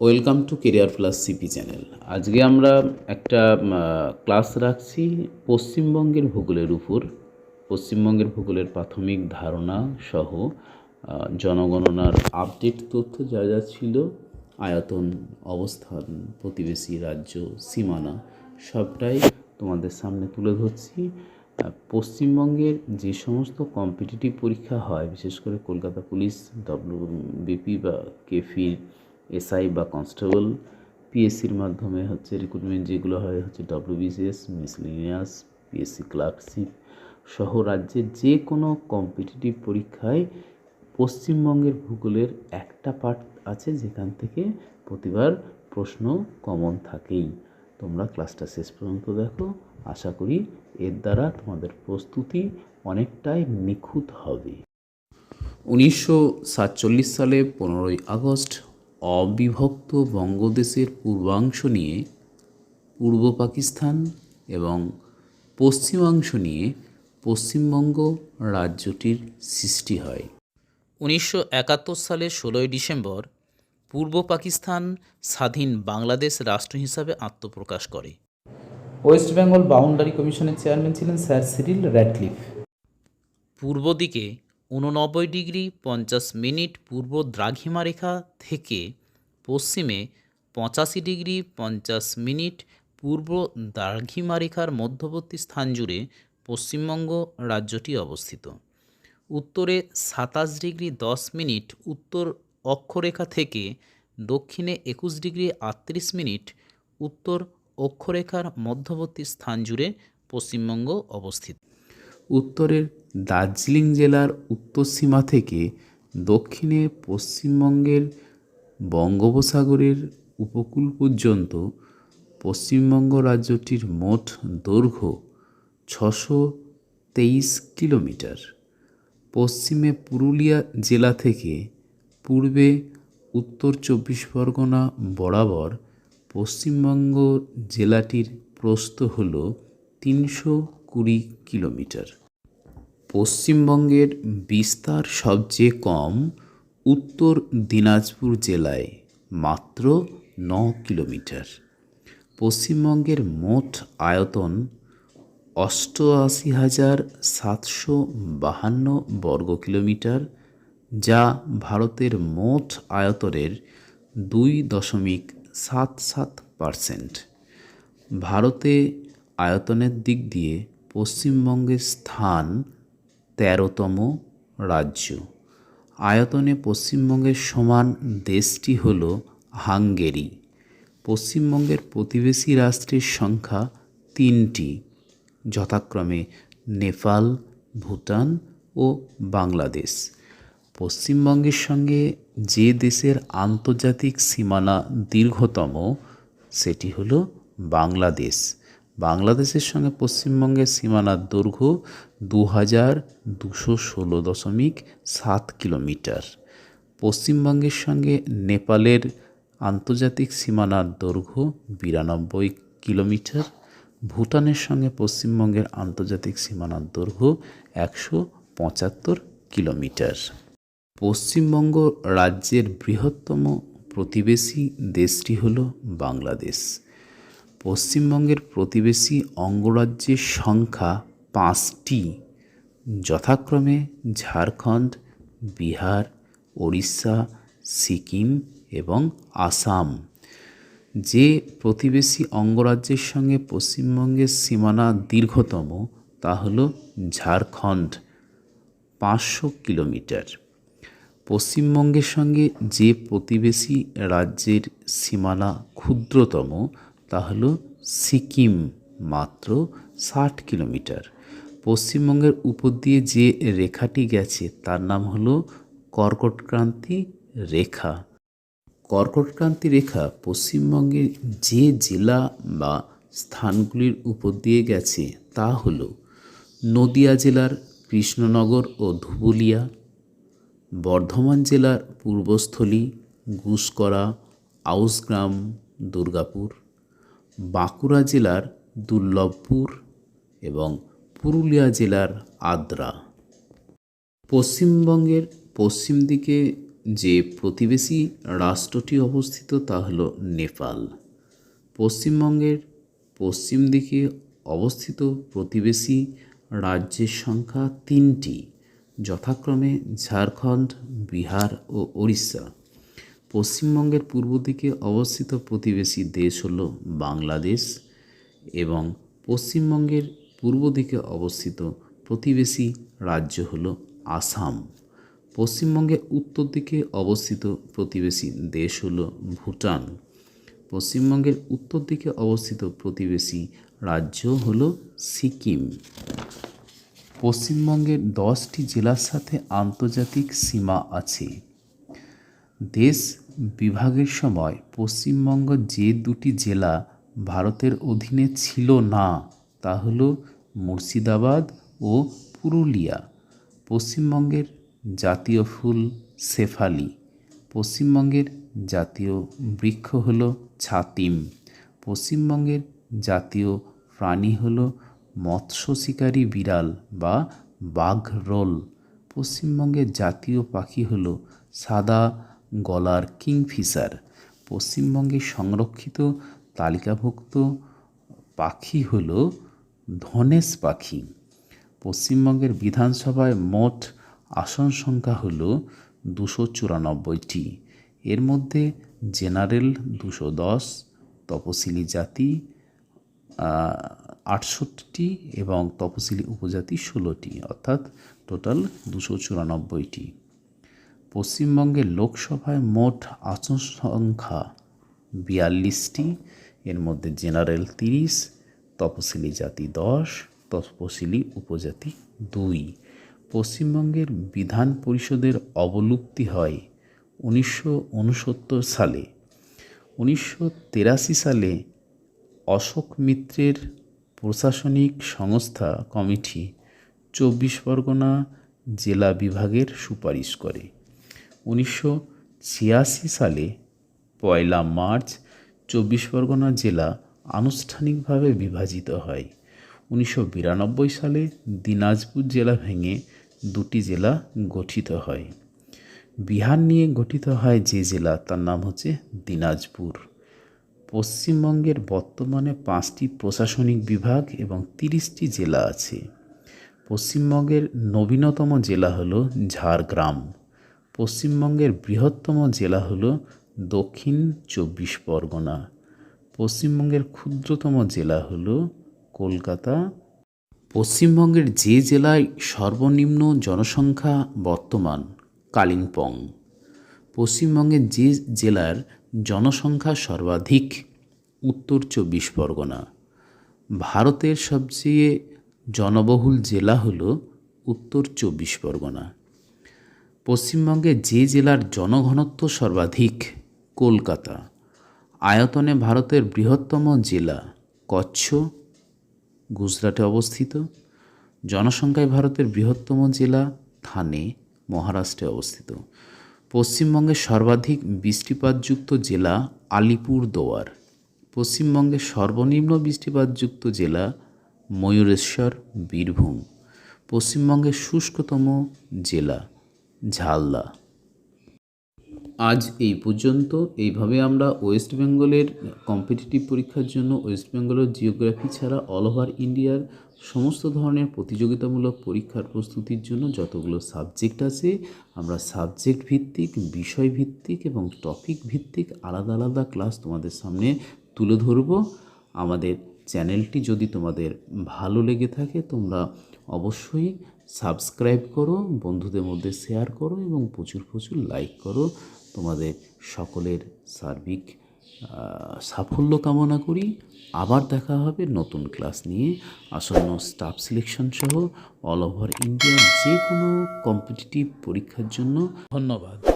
Welcome to career plus CP channel. আজকে আমরা একটা ক্লাস রাখছি পশ্চিমবঙ্গের ভূগোলের উপর। পশ্চিমবঙ্গের ভূগোলের প্রাথমিক ধারণা সহ জনগণনার আপডেট তথ্য যা যা ছিল, আয়তন, অবস্থান, প্রতিবেশী রাজ্য, সীমানা, সবটাই তোমাদের সামনে তুলে ধরছি। পশ্চিমবঙ্গের যে সমস্ত কম্পিটিটিভ পরীক্ষা হয়, বিশেষ করে কলকাতা পুলিশ ডব্লিউ বিপি বা কেফি এসআই বা কনস্টেবল, পিএসসির মাধ্যমে হচ্ছে রিক্রুটমেন্ট যেগুলো হয় হচ্ছে ডব্লিউবিসিএস মিসলিনিয়াস পিএসসি ক্লার্কশিপ সহ রাজ্যের যে কোনো কম্পিটিটিভ পরীক্ষায় পশ্চিমবঙ্গের ভূগোলের একটা পার্ট আছে যেখান থেকে প্রতিবার প্রশ্ন কমন থাকেই। তোমরা ক্লাসটা শেষ পর্যন্ত দেখো। আশা করি এর দ্বারা তোমাদের প্রস্তুতি অনেকটাই নিখুঁত হবে। উনিশশো সাতচল্লিশ সালে পনেরোই আগস্ট অবিভক্ত বঙ্গদেশের পূর্বাংশ নিয়ে পূর্ব পাকিস্তান এবং পশ্চিমাংশ নিয়ে পশ্চিমবঙ্গ রাজ্যটির সৃষ্টি হয়। উনিশশো একাত্তর সালের ষোলোই ডিসেম্বর পূর্ব পাকিস্তান স্বাধীন বাংলাদেশ রাষ্ট্র হিসাবে আত্মপ্রকাশ করে। ওয়েস্ট বেঙ্গল বাউন্ডারি কমিশনের চেয়ারম্যান ছিলেন স্যার সিরিল র্যাডক্লিফ। পূর্ব দিকে উননব্বই ডিগ্রি পঞ্চাশ মিনিট পূর্ব দ্রাঘিমা রেখা থেকে পশ্চিমে পঁচাশি ডিগ্রি পঞ্চাশ মিনিট পূর্ব দ্রাঘিমা রেখার মধ্যবর্তী স্থান জুড়ে পশ্চিমবঙ্গ রাজ্যটি অবস্থিত। উত্তরে সাতাশ ডিগ্রি দশ মিনিট, উত্তর অক্ষরেখা থেকে দক্ষিণে একুশ ডিগ্রি আটত্রিশ মিনিট, উত্তর অক্ষরেখার মধ্যবর্তী স্থান জুড়ে পশ্চিমবঙ্গ অবস্থিত। উত্তরের দার্জিলিং জেলার উত্তর সীমা থেকে দক্ষিণে পশ্চিমবঙ্গের বঙ্গোপসাগরের উপকূল পর্যন্ত পশ্চিমবঙ্গ রাজ্যটির মোট দৈর্ঘ্য ছশো তেইশ কিলোমিটার। পশ্চিমে পুরুলিয়া জেলা থেকে পূর্বে উত্তর চব্বিশ পরগনা বরাবর পশ্চিমবঙ্গ জেলাটির প্রস্থ হল তিনশো কুড়ি কিলোমিটার। পশ্চিমবঙ্গের বিস্তার সবচেয়ে কম উত্তর দিনাজপুর জেলায় মাত্র ন কিলোমিটার। পশ্চিমবঙ্গের মোট আয়তন অষ্টআশি হাজার সাতশো বাহান্ন বর্গ কিলোমিটার, যা ভারতের মোট আয়তনের দুই দশমিক সাত সাত পারসেন্ট। ভারতে আয়তনের দিক দিয়ে পশ্চিমবঙ্গের স্থান তেরোতম রাজ্য। আয়তনে পশ্চিমবঙ্গের সমান দেশটি হল হাঙ্গেরি। পশ্চিমবঙ্গের প্রতিবেশী রাষ্ট্রের সংখ্যা তিনটি, যথাক্রমে নেপাল, ভুটান ও বাংলাদেশ। পশ্চিমবঙ্গের সঙ্গে যে দেশের আন্তর্জাতিক সীমানা দীর্ঘতম, সেটি হলো বাংলাদেশ। বাংলাদেশের সঙ্গে পশ্চিমবঙ্গের সীমানার দৈর্ঘ্য দু হাজার দুশো ষোলো দশমিক সাত কিলোমিটার। পশ্চিমবঙ্গের সঙ্গে নেপালের আন্তর্জাতিক সীমানার দৈর্ঘ্য বিরানব্বই কিলোমিটার। ভুটানের সঙ্গে পশ্চিমবঙ্গের আন্তর্জাতিক সীমানার দৈর্ঘ্য একশো পঁচাত্তর কিলোমিটার। পশ্চিমবঙ্গ রাজ্যের বৃহত্তম প্রতিবেশী দেশটি হল বাংলাদেশ। পশ্চিমবঙ্গের প্রতিবেশী অঙ্গরাজ্যের সংখ্যা পাঁচটি। যথাক্রমে ঝাড়খণ্ড, বিহার, ওড়িশা, সিকিম এবং আসাম। যে প্রতিবেশী অঙ্গরাজ্যের সঙ্গে পশ্চিমবঙ্গের সীমানা দীর্ঘতম, তা হল ঝাড়খণ্ড, পাঁচশো কিলোমিটার। পশ্চিমবঙ্গের সঙ্গে যে প্রতিবেশী রাজ্যের সীমানা ক্ষুদ্রতম তা হল সিকিম, মাত্র ষাট কিলোমিটার। পশ্চিমবঙ্গের উপর দিয়ে যে রেখাটি গেছে, তার নাম হলো কর্কটক্রান্তি রেখা। কর্কটক্রান্তি রেখা পশ্চিমবঙ্গের যে জেলা বা স্থানগুলির উপর দিয়ে গেছে, তা হল নদিয়া জেলার কৃষ্ণনগর ও ধুবুলিয়া, বর্ধমান জেলার পূর্বস্থলী গুসকরা আউসগ্রাম, দুর্গাপুর। বাঁকুড়া জেলার দুর্লভপুর এবং পুরুলিয়া জেলার আদ্রা। পশ্চিমবঙ্গের পশ্চিম দিকে যে প্রতিবেশী রাষ্ট্রটি অবস্থিত তা হলো নেপাল। পশ্চিমবঙ্গের পশ্চিম দিকে অবস্থিত প্রতিবেশী রাজ্যের সংখ্যা তিনটি, যথাক্রমে ঝাড়খণ্ড, বিহার ও ওড়িশা। পশ্চিমবঙ্গের পূর্ব দিকে অবস্থিত প্রতিবেশী দেশ হল বাংলাদেশ এবং পশ্চিমবঙ্গের পূর্ব দিকে অবস্থিত প্রতিবেশী রাজ্য হল আসাম। পশ্চিমবঙ্গের উত্তর দিকে অবস্থিত প্রতিবেশী দেশ হল ভুটান। পশ্চিমবঙ্গের উত্তর দিকে অবস্থিত প্রতিবেশী রাজ্য হল সিকিম। পশ্চিমবঙ্গের দশটি জেলার সাথে আন্তর্জাতিক সীমা আছে। দেশ বিভাগের সময় পশ্চিমবঙ্গ যে দুটি জেলা ভারতের অধীনে ছিল না, তা হল মুর্শিদাবাদ ও পুরুলিয়া। পশ্চিমবঙ্গের জাতীয় ফুল শেফালি। পশ্চিমবঙ্গের জাতীয় বৃক্ষ হল ছাতিম। পশ্চিমবঙ্গের জাতীয় প্রাণী হল মৎস্য শিকারী বিড়াল বা বাঘরোল। পশ্চিমবঙ্গের জাতীয় পাখি হল সাদা গলার কিংফিশার, পশ্চিমবঙ্গে সংরক্ষিত তালিকাভুক্ত পাখি হল ধনেশ পাখি। পশ্চিমবঙ্গের বিধানসভায় মোট আসন সংখ্যা হল দুশো চুরানব্বইটি। এর মধ্যে জেনারেল দুশো দশ, তপশিলি জাতি আটষট্টিটি এবং তপশিলি উপজাতি ষোলোটি, অর্থাৎ টোটাল দুশো চুরানব্বইটি। পশ্চিমবঙ্গের লোকসভায় মোট আসন সংখ্যা বিয়াল্লিশটি। এর মধ্যে জেনারেল তিরিশ, তপশিলি জাতি দশ, তপশিলি উপজাতি দুই। পশ্চিমবঙ্গের বিধান পরিষদের অবলুপ্তি হয় উনিশশো উনসত্তর সালে। উনিশশো সালে অশোক মিত্রের প্রশাসনিক সংস্থা কমিটি চব্বিশ পরগনা জেলা বিভাগের সুপারিশ করে। উনিশশো ছিয়াশি সালে পয়লা মার্চ চব্বিশ পরগনা জেলা আনুষ্ঠানিকভাবে বিভাজিত হয়। উনিশশো বিরানব্বই সালে দিনাজপুর জেলা ভেঙে দুটি জেলা গঠিত হয়। বিহার নিয়ে গঠিত হয় যে জেলা, তার নাম হচ্ছে দিনাজপুর। পশ্চিমবঙ্গের বর্তমানে পাঁচটি প্রশাসনিক বিভাগ এবং তিরিশটি জেলা আছে। পশ্চিমবঙ্গের নবীনতম জেলা হলো ঝাড়গ্রাম। পশ্চিমবঙ্গের বৃহত্তম জেলা হল দক্ষিণ চব্বিশ পরগনা। পশ্চিমবঙ্গের ক্ষুদ্রতম জেলা হল কলকাতা। পশ্চিমবঙ্গের যে জেলায় সর্বনিম্ন জনসংখ্যা বর্তমান কালিম্পং। পশ্চিমবঙ্গের যে জেলার জনসংখ্যা সর্বাধিক উত্তর চব্বিশ পরগনা। ভারতের সবচেয়ে জনবহুল জেলা হল উত্তর চব্বিশ পরগনা। পশ্চিমবঙ্গে যে জেলার জনঘনত্ব সর্বাধিক, কলকাতা। আয়তনে ভারতের বৃহত্তম জেলা, কচ্ছ, গুজরাটে অবস্থিত। জনসংখ্যায় ভারতের বৃহত্তম জেলা, থানে, মহারাষ্ট্রে অবস্থিত। পশ্চিমবঙ্গের সর্বাধিক বৃষ্টিপাতযুক্ত জেলা, আলিপুরদুয়ার। পশ্চিমবঙ্গের সর্বনিম্ন বৃষ্টিপাতযুক্ত জেলা, ময়ূরেশ্বর, বীরভূম। পশ্চিমবঙ্গের শুষ্কতম জেলা ঝালদা। আজ এই পর্যন্ত। এইভাবে আমরা ওয়েস্ট বেঙ্গলের কম্পিটিটিভ পরীক্ষার জন্য ওয়েস্ট বেঙ্গলের জিওগ্রাফি ছাড়া অল ওভার ইন্ডিয়ার সমস্ত ধরনের প্রতিযোগিতামূলক পরীক্ষার প্রস্তুতির জন্য যতগুলো সাবজেক্ট আছে, আমরা সাবজেক্ট ভিত্তিক, বিষয় ভিত্তিক এবং টপিক ভিত্তিক আলাদা আলাদা ক্লাস তোমাদের সামনে তুলে ধরব। আমাদের চ্যানেলটি যদি তোমাদের ভালো লেগে থাকে, তোমরা অবশ্যই সাবস্ক্রাইব করো, বন্ধুদের মধ্যে শেয়ার করো এবং প্রচুর প্রচুর লাইক করো। তোমাদের সকলের সার্বিক সাফল্য কামনা করি। আবার দেখা হবে নতুন ক্লাস নিয়ে। আসন্ন স্টাফ সিলেকশন সহ অল ওভার ইন্ডিয়ার যে কোনো কম্পিটিটিভ পরীক্ষার জন্য। ধন্যবাদ।